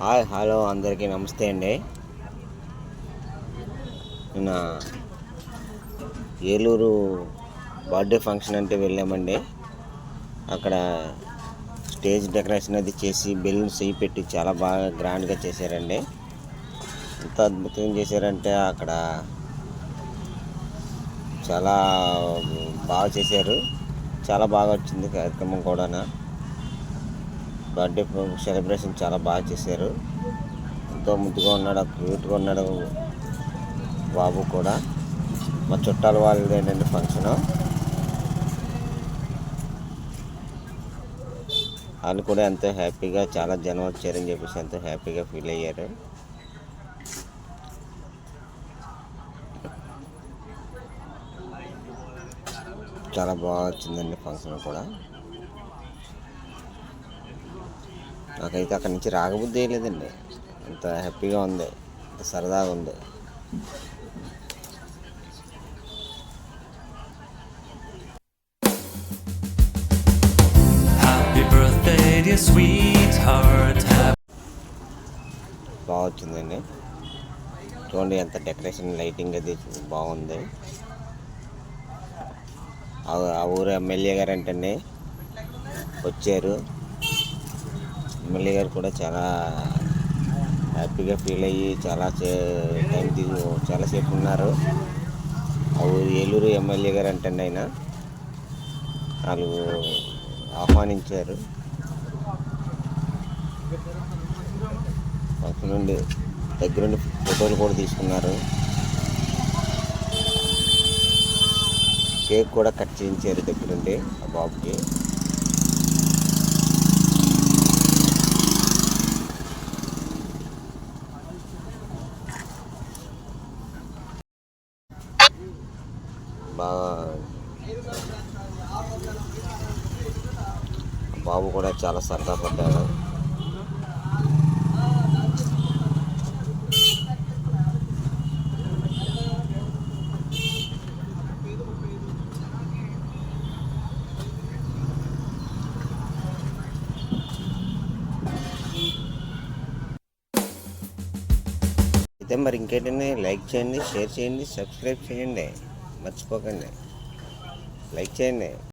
Hi hello అందరికీ నమస్తే అండి. నిన్న ఏలూరు బర్త్డే ఫంక్షన్ అంటే వెళ్ళామండి. అక్కడ స్టేజ్ డెకరేషన్ అది చేసి బెలూన్స్ అవి పెట్టి చాలా బాగా గ్రాండ్గా చేశారండి. ఎంత అద్భుతంగా చేశారంటే అక్కడ చాలా బాగా చేశారు. చాలా బాగా వచ్చింది కార్యక్రమం కూడా బర్త్డే సెలబ్రేషన్ చాలా బాగా చేశారు. ఎంతో ముద్దుగా ఉన్నాడు క్యూట్గా ఉన్నాడు బాబు కూడా. మా చుట్టాల వాళ్ళది ఏంటంటే ఫంక్షన్. వాళ్ళు కూడా ఎంతో హ్యాపీగా చాలా జనం వచ్చారని చెప్పేసి ఎంతో హ్యాపీగా ఫీల్ అయ్యారు. చాలా బాగా వచ్చిందండి ఫంక్షన్ కూడా. నాకైతే అక్కడి నుంచి రాకబుద్ధి లేదండి. అంత హ్యాపీగా ఉంది. సరదాగా ఉంది. బాగా వచ్చిందండి. చూడండి ఎంత డెకరేషన్ లైటింగ్ అది బాగుంది. ఆ- ఆ ఊరు ఎమ్మెల్యే గారు అంటే వచ్చారు. ఎమ్మెల్యే గారు కూడా చాలా హ్యాపీగా ఫీల్ అయ్యి చాలా టైం తీసు చాలాసేపు ఉన్నారు. ఆ ఊరు ఏలూరు ఎమ్మెల్యే గారు అంటే ఆయన వాళ్ళు ఆహ్వానించారు. పక్క నుండి దగ్గరుండి ఫోటోలు కూడా తీసుకున్నారు. కేక్ కూడా కట్ చేయించారు దగ్గరుండి ఆ బాబుకి. బాగా బాబు కూడా చాలా సరదా పడ్డాడు. అయితే మరి ఇంకేంటండి? లైక్ చేయండి షేర్ చేయండి సబ్స్క్రైబ్ చేయండి. మర్చిపోకండి. లైక్ చేయండి.